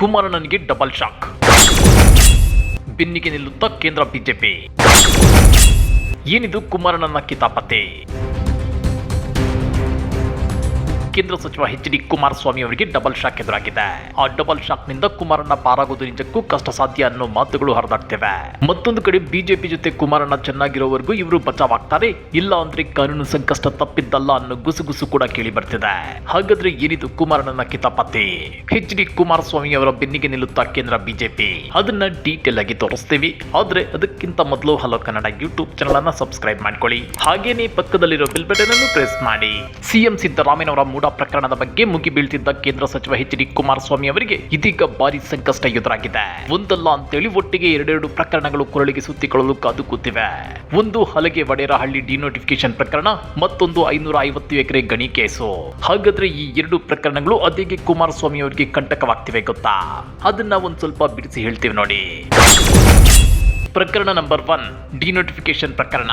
ಕುಮಾರಣ್ಣನಿಗೆ double shock ಬೆನ್ನಿಗೆ ನಿಲ್ಲುತ್ತಾ ಕೇಂದ್ರ BJP. ಏನಿದು ಕುಮಾರಣ್ಣನ ಕಿತಾಪತೆ? ಕೇಂದ್ರ ಸಚಿವ ಎಚ್ ಡಿ ಕುಮಾರಸ್ವಾಮಿ ಅವರಿಗೆ ಡಬಲ್ ಶಾಕ್ ಎದುರಾಗಿದೆ. ಆ ಡಬಲ್ ಶಾಕ್ನಿಂದ ಕುಮಾರಣ್ಣ ಪಾರಾಗುವುದು ನಿಜಕ್ಕೂ ಕಷ್ಟ ಸಾಧ್ಯ ಅನ್ನೋ ಮಾತುಗಳು ಹರಿದಾಡ್ತಿವೆ. ಮತ್ತೊಂದು ಕಡೆ ಬಿಜೆಪಿ ಜೊತೆ ಕುಮಾರಣ್ಣ ಚೆನ್ನಾಗಿರೋವರೆಗೂ ಇವರು ಬಚಾವಾಗ್ತಾರೆ, ಇಲ್ಲ ಅಂದ್ರೆ ಕಾನೂನು ಸಂಕಷ್ಟ ತಪ್ಪಿದ್ದಲ್ಲ ಅನ್ನೋ ಗುಸುಗುಸು ಕೂಡ ಕೇಳಿ ಬರ್ತಿದೆ. ಹಾಗಾದ್ರೆ ಏನಿದು ಕುಮಾರಣ್ಣನ ಕಿತಾಪತಿ? ಎಚ್ ಡಿ ಕುಮಾರಸ್ವಾಮಿ ಅವರ ಬೆನ್ನಿಗೆ ನಿಲ್ಲುತ್ತಾ ಕೇಂದ್ರ ಬಿಜೆಪಿ? ಅದನ್ನ ಡೀಟೇಲ್ ಆಗಿ ತೋರಿಸ್ತೀವಿ. ಆದ್ರೆ ಅದಕ್ಕಿಂತ ಮೊದಲು ಹಲೋ ಕನ್ನಡ ಯೂಟ್ಯೂಬ್ ಚಾನಲ್ ಅನ್ನ ಸಬ್ಸ್ಕ್ರೈಬ್ ಮಾಡ್ಕೊಳ್ಳಿ. ಹಾಗೇನೆ ಪಕ್ಕದಲ್ಲಿರೋ ಬಿಲ್ ಬಟನ್ ಅನ್ನು ಪ್ರೆಸ್ ಮಾಡಿ. ಸಿಎಂ ಸಿದ್ದರಾಮಯ್ಯನವರ ಮೂಡ ಪ್ರಕರಣದ ಬಗ್ಗೆ ಮುಗಿಬೀಳ್ತಿದ್ದ ಕೇಂದ್ರ ಸಚಿವ ಎಚ್ ಡಿ ಕುಮಾರಸ್ವಾಮಿ ಅವರಿಗೆ ಇದೀಗ ಭಾರಿ ಸಂಕಷ್ಟ ಎದುರಾಗಿದೆ. ಒಂದಲ್ಲ ಅಂತೇಳಿ ಒಟ್ಟಿಗೆ ಎರಡೆರಡು ಪ್ರಕರಣಗಳು ಕೊರಳಿಗೆ ಸುತ್ತಿಕೊಳ್ಳಲು ಕಾದು ಕೂತಿವೆ ಒಂದು ಹಲಗೆ ವಡೇರಹಳ್ಳಿ ಡಿನೋಟಿಫಿಕೇಶನ್ ಪ್ರಕರಣ, ಮತ್ತೊಂದು ಐನೂರ ಐವತ್ತು ಎಕರೆ ಗಣಿ ಕೇಸು. ಹಾಗಾದ್ರೆ ಈ ಎರಡು ಪ್ರಕರಣಗಳು ಅದೇಗೆ ಕುಮಾರಸ್ವಾಮಿ ಅವರಿಗೆ ಕಂಟಕವಾಗ್ತಿವೆ ಗೊತ್ತಾ? ಅದನ್ನ ಒಂದ್ ಸ್ವಲ್ಪ ಬಿಡಿಸಿ ಹೇಳ್ತೀವಿ ನೋಡಿ. ಪ್ರಕರಣ ನಂಬರ್ ಒನ್ ಡಿನೋಟಿಫಿಕೇಶನ್ ಪ್ರಕರಣ.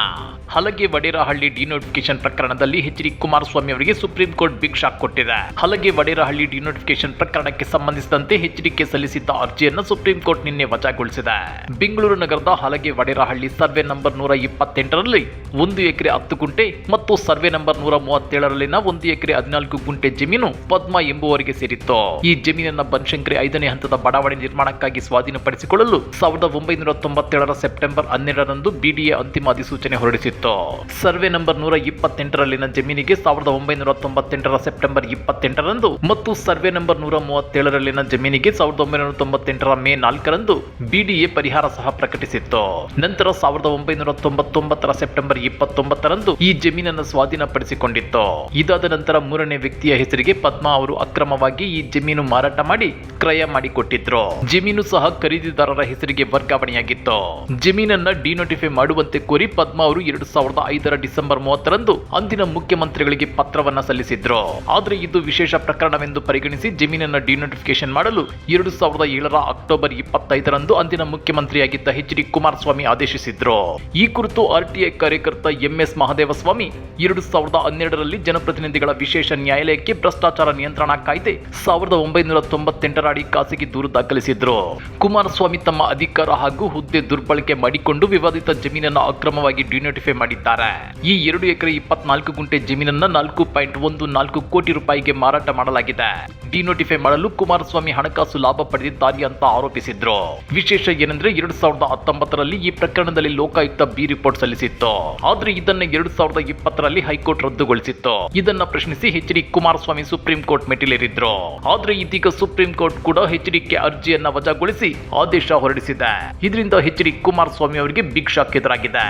ಹಲಗೆ ವಡೇರಹಳ್ಳಿ ಡಿನೋಟಿಫಿಕೇಶನ್ ಪ್ರಕರಣದಲ್ಲಿ ಎಚ್ ಡಿ ಕುಮಾರಸ್ವಾಮಿ ಅವರಿಗೆ ಸುಪ್ರೀಂ ಕೋರ್ಟ್ ಬಿಗ್ ಶಾಕ್ ಕೊಟ್ಟಿದೆ. ಹಲಗೆ ವಡೇರಹಳ್ಳಿ ಡಿನೋಟಿಫಿಕೇಶನ್ ಪ್ರಕರಣಕ್ಕೆ ಸಂಬಂಧಿಸಿದಂತೆ ಎಚ್ಡಿಕೆ ಸಲ್ಲಿಸಿದ್ದ ಅರ್ಜಿಯನ್ನು ಸುಪ್ರೀಂ ಕೋರ್ಟ್ ನಿನ್ನೆ ವಜಾಗೊಳಿಸಿದೆ. ಬೆಂಗಳೂರು ನಗರದ ಹಲಗೆ ವಡೇರಹಳ್ಳಿ ಸರ್ವೆ ನಂಬರ್ ನೂರ ಇಪ್ಪತ್ತೆಂಟರಲ್ಲಿ ಒಂದು ಎಕರೆ ಹತ್ತು ಗುಂಟೆ ಮತ್ತು ಸರ್ವೆ ನಂಬರ್ ನೂರ ಮೂವತ್ತೇಳರಲ್ಲಿನ ಒಂದು ಎಕರೆ ಹದಿನಾಲ್ಕು ಗುಂಟೆ ಜಮೀನು ಪದ್ಮ ಎಂಬುವರಿಗೆ ಸೇರಿತ್ತು. ಈ ಜಮೀನನ್ನ ಬನಶಂಕರಿ ಐದನೇ ಹಂತದ ಬಡಾವಣೆ ನಿರ್ಮಾಣಕ್ಕಾಗಿ ಸ್ವಾಧೀನಪಡಿಸಿಕೊಳ್ಳಲು ಸಾವಿರದ ಒಂಬೈನೂರ ತೊಂಬತ್ತೇಳರ ಸೆಪ್ಟೆಂಬರ್ ಹನ್ನೆರಡರಂದು ಬಿಡಿಎ ಅಂತಿಮ ಅಧಿಸೂಚನೆ ಹೊರಡಿಸಿತ್ತು. ಸರ್ವೆ ನಂಬರ್ ನೂರ ಇಪ್ಪತ್ತೆಂಟರಲ್ಲಿನ ಜಮೀನಿಗೆ ಸಾವಿರದ ಒಂಬೈನೂರ ತೊಂಬತ್ತೆಂಟರ ಸೆಪ್ಟೆಂಬರ್ ಇಪ್ಪತ್ತೆಂಟರಂದು ಮತ್ತು ಸರ್ವೆ ನಂಬರ್ ನೂರ ಮೂವತ್ತೇಳರಲ್ಲಿನ ಜಮೀನಿಗೆ ಸಾವಿರದ ಒಂಬೈನೂರ ತೊಂಬತ್ತೆಂಟರ ಮೇ ನಾಲ್ಕರಂದು ಬಿಡಿಎ ಪರಿಹಾರ ಸಹ ಪ್ರಕಟಿಸಿತ್ತು. ನಂತರ ಸಾವಿರದ ಒಂಬೈನೂರ ತೊಂಬತ್ತೊಂಬತ್ತರ ಸೆಪ್ಟೆಂಬರ್ ಇಪ್ಪತ್ತೊಂಬತ್ತರಂದು ಈ ಜಮೀನನ್ನು ಸ್ವಾಧೀನಪಡಿಸಿಕೊಂಡಿತ್ತು. ಇದಾದ ನಂತರ ಮೂರನೇ ವ್ಯಕ್ತಿಯ ಹೆಸರಿಗೆ ಪದ್ಮಾ ಅವರು ಅಕ್ರಮವಾಗಿ ಈ ಜಮೀನು ಮಾರಾಟ ಮಾಡಿ ಕ್ರಯ ಮಾಡಿಕೊಟ್ಟಿದ್ರು. ಜಮೀನು ಸಹ ಖರೀದಿದಾರರ ಹೆಸರಿಗೆ ವರ್ಗಾವಣೆಯಾಗಿತ್ತು. ಜಮೀನನ್ನ ಡಿನೋಟಿಫೈ ಮಾಡುವಂತೆ ಕೋರಿ ಪದ್ಮಾ ಅವರು ಎರಡು ಸಾವಿರದ ಐದರ ಡಿಸೆಂಬರ್ ಮೂವತ್ತರಂದು ಅಂದಿನ ಮುಖ್ಯಮಂತ್ರಿಗಳಿಗೆ ಪತ್ರವನ್ನ ಸಲ್ಲಿಸಿದ್ರು. ಆದ್ರೆ ಇದು ವಿಶೇಷ ಪ್ರಕರಣವೆಂದು ಪರಿಗಣಿಸಿ ಜಮೀನನ್ನ ಡಿನೋಟಿಫಿಕೇಶನ್ ಮಾಡಲು ಎರಡು ಸಾವಿರದ ಏಳರ ಅಕ್ಟೋಬರ್ ಇಪ್ಪತ್ತೈದರಂದು ಅಂದಿನ ಮುಖ್ಯಮಂತ್ರಿಯಾಗಿದ್ದ ಎಚ್ ಡಿ ಕುಮಾರಸ್ವಾಮಿ ಆದೇಶಿಸಿದ್ರು. ಈ ಕುರಿತು ಆರ್ಟಿಐ ಕಾರ್ಯಕರ್ತ ಎಂಎಸ್ ಮಹದೇವಸ್ವಾಮಿ ಎರಡು ಸಾವಿರದ ಹನ್ನೆರಡರಲ್ಲಿ ಜನಪ್ರತಿನಿಧಿಗಳ ವಿಶೇಷ ನ್ಯಾಯಾಲಯಕ್ಕೆ ಭ್ರಷ್ಟಾಚಾರ ನಿಯಂತ್ರಣ ಕಾಯ್ದೆ ಸಾವಿರದ ಒಂಬೈನೂರ ತೊಂಬತ್ತೆಂಟರ ಅಡಿ ಖಾಸಗಿ ದೂರು ದಾಖಲಿಸಿದ್ರು. ಕುಮಾರಸ್ವಾಮಿ ತಮ್ಮ ಅಧಿಕಾರ ಹಾಗೂ ಹುದ್ದೆ ದುರ್ಬಳಕೆ ಮಾಡಿಕೊಂಡು ವಿವಾದಿತ ಜಮೀನನ್ನು ಅಕ್ರಮವಾಗಿ ಡಿನೋಟಿಫೈ ಮಾಡಿದ್ದಾರೆ. ಈ ಎರಡು ಎಕರೆ ಇಪ್ಪತ್ನಾಲ್ಕು ಗುಂಟೆ ಜಮೀನನ್ನ ನಾಲ್ಕು ಪಾಯಿಂಟ್ ಒಂದು ನಾಲ್ಕು ಕೋಟಿ ರೂಪಾಯಿಗೆ ಮಾರಾಟ ಮಾಡಲಾಗಿದೆ. ಡಿನೋಟಿಫೈ ಮಾಡಲು ಕುಮಾರಸ್ವಾಮಿ ಹಣಕಾಸು ಲಾಭ ಪಡೆದಿದ್ದಾರೆ ಅಂತ ಆರೋಪಿಸಿದ್ರು. ವಿಶೇಷ ಏನಂದ್ರೆ ಎರಡ್ ಸಾವಿರದ ಹತ್ತೊಂಬತ್ತರಲ್ಲಿ ಈ ಪ್ರಕರಣದಲ್ಲಿ ಲೋಕಾಯುಕ್ತ ಬಿ ರಿಪೋರ್ಟ್ ಸಲ್ಲಿಸಿತ್ತು. ಆದ್ರೆ ಇದನ್ನ ಎರಡ್ ಸಾವಿರದ ಇಪ್ಪತ್ತರಲ್ಲಿ ಹೈಕೋರ್ಟ್ ರದ್ದುಗೊಳಿಸಿತ್ತು. ಇದನ್ನ ಪ್ರಶ್ನಿಸಿ H D Kumaraswamy supreme court ಮೆಟ್ಟಿಲೇರಿದ್ರು. ಆದ್ರೆ ಇದೀಗ ಸುಪ್ರೀಂ ಕೋರ್ಟ್ ಕೂಡ ಎಚ್ ಡಿಕೆ ಅರ್ಜಿಯನ್ನ ವಜಾಗೊಳಿಸಿ ಆದೇಶ ಹೊರಡಿಸಿದೆ. ಇದರಿಂದ ಎಚ್ ಡಿ ಕುಮಾರಸ್ವಾಮಿ ಅವರಿಗೆ ಬಿಗ್ ಶಾಕ್ ಎದುರಾಗಿದೆ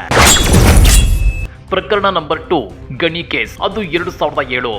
ಪ್ರಕರಣ ನಂಬರ್ ಟು ಗಣಿ ಕೇಸ್. ಅದು ಎರಡು ಸಾವಿರದ ಏಳು.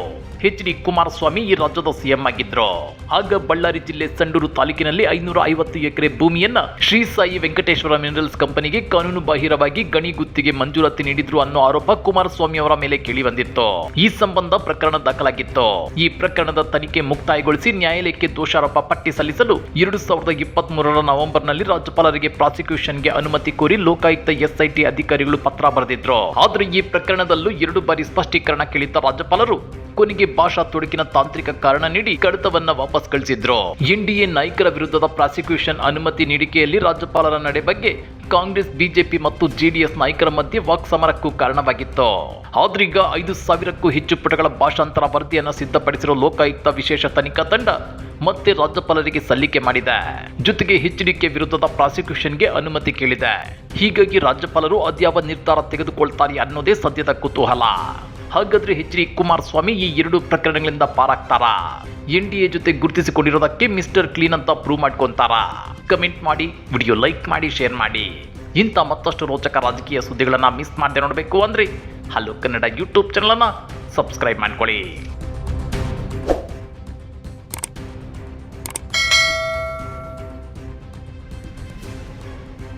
ಎಚ್ ಡಿ ಕುಮಾರಸ್ವಾಮಿ ಈ ರಾಜ್ಯದ ಸಿಎಂ ಆಗಿದ್ರು. ಆಗ ಬಳ್ಳಾರಿ ಜಿಲ್ಲೆ ಸಂಡೂರು ತಾಲೂಕಿನಲ್ಲಿ ಐನೂರ ಐವತ್ತು ಎಕರೆ ಭೂಮಿಯನ್ನ ಶ್ರೀ ಸಾಯಿ ವೆಂಕಟೇಶ್ವರ ಮಿನರಲ್ಸ್ ಕಂಪನಿಗೆ ಕಾನೂನು ಬಾಹಿರವಾಗಿ ಗಣಿ ಗುತ್ತಿಗೆ ಮಂಜೂರಾತಿ ನೀಡಿದ್ರು ಅನ್ನೋ ಆರೋಪ ಕುಮಾರಸ್ವಾಮಿ ಅವರ ಮೇಲೆ ಕೇಳಿ ಬಂದಿತ್ತು. ಈ ಸಂಬಂಧ ಪ್ರಕರಣ ದಾಖಲಾಗಿತ್ತು. ಈ ಪ್ರಕರಣದ ತನಿಖೆ ಮುಕ್ತಾಯಗೊಳಿಸಿ ನ್ಯಾಯಾಲಯಕ್ಕೆ ದೋಷಾರೋಪ ಪಟ್ಟಿ ಸಲ್ಲಿಸಲು ಎರಡು ಸಾವಿರದ ಇಪ್ಪತ್ತ್ ಮೂರರ ನವೆಂಬರ್ನಲ್ಲಿ ರಾಜ್ಯಪಾಲರಿಗೆ ಪ್ರಾಸಿಕ್ಯೂಷನ್ಗೆ ಅನುಮತಿ ಕೋರಿ ಲೋಕಾಯುಕ್ತ ಎಸ್ಐಟಿ ಅಧಿಕಾರಿಗಳು ಪತ್ರ ಬರೆದಿದ್ರು. ಆದ್ರೆ ಈ ಪ್ರಕರಣದಲ್ಲೂ ಎರಡು ಬಾರಿ ಸ್ಪಷ್ಟೀಕರಣ ಕೇಳಿದ್ದ ರಾಜ್ಯಪಾಲರು ಕೊನೆಗೆ ಭಾಷಾ ತೊಡಕಿನ ತಾಂತ್ರಿಕ ಕಾರಣ ನೀಡಿ ಕಡತವನ್ನ ವಾಪಸ್ ಕಳಿಸಿದ್ರು. ಎನ್ಡಿಎ ನಾಯಕರ ವಿರುದ್ಧದ ಪ್ರಾಸಿಕ್ಯೂಷನ್ ಅನುಮತಿ ನೀಡಿಕೆಯಲ್ಲಿ ರಾಜ್ಯಪಾಲರ ನಡೆ ಬಗ್ಗೆ ಕಾಂಗ್ರೆಸ್, ಬಿಜೆಪಿ ಮತ್ತು ಜೆಡಿಎಸ್ ನಾಯಕರ ಮಧ್ಯೆ ವಾಕ್ಸಮರಕ್ಕೂ ಕಾರಣವಾಗಿತ್ತು. ಆದ್ರೀಗ ಐದು ಸಾವಿರಕ್ಕೂ ಹೆಚ್ಚು ಪುಟಗಳ ಭಾಷಾಂತರ ವರದಿಯನ್ನ ಸಿದ್ಧಪಡಿಸಿರುವ ಲೋಕಾಯುಕ್ತ ವಿಶೇಷ ತನಿಖಾ ತಂಡ ಮತ್ತೆ ರಾಜ್ಯಪಾಲರಿಗೆ ಸಲ್ಲಿಕೆ ಮಾಡಿದೆ. ಜೊತೆಗೆ ಎಚ್ಡಿಕೆ ವಿರುದ್ಧದ ಪ್ರಾಸಿಕ್ಯೂಷನ್ಗೆ ಅನುಮತಿ ಕೇಳಿದೆ. ಹೀಗಾಗಿ ರಾಜ್ಯಪಾಲರು ಅದ್ಯಾವ ನಿರ್ಧಾರ ತೆಗೆದುಕೊಳ್ತಾರೆ ಅನ್ನೋದೇ ಸದ್ಯದ ಕುತೂಹಲ. ಹಾಗಾದ್ರೆ ಎಚ್ ಡಿ ಕುಮಾರಸ್ವಾಮಿ ಈ ಎರಡು ಪ್ರಕರಣಗಳಿಂದ ಪಾರಾಗ್ತಾರಾ? ಎನ್ ಡಿ ಎ ಜೊತೆ ಗುರುತಿಸಿಕೊಂಡಿರೋದಕ್ಕೆ ಮಿಸ್ಟರ್ ಕ್ಲೀನ್ ಅಂತ ಪ್ರೂವ್ ಮಾಡ್ಕೊಂತಾರ? ಕಮೆಂಟ್ ಮಾಡಿ ವಿಡಿಯೋ ಲೈಕ್ ಮಾಡಿ ಶೇರ್ ಮಾಡಿ. ಇಂಥ ಮತ್ತಷ್ಟು ರೋಚಕ ರಾಜಕೀಯ ಸುದ್ದಿಗಳನ್ನು ಮಿಸ್ ಮಾಡದೆ ನೋಡಬೇಕು ಅಂದ್ರೆ ಹಲೋ ಕನ್ನಡ ಯೂಟ್ಯೂಬ್ ಚಾನಲನ್ನು ಸಬ್ಸ್ಕ್ರೈಬ್ ಮಾಡ್ಕೊಳ್ಳಿ.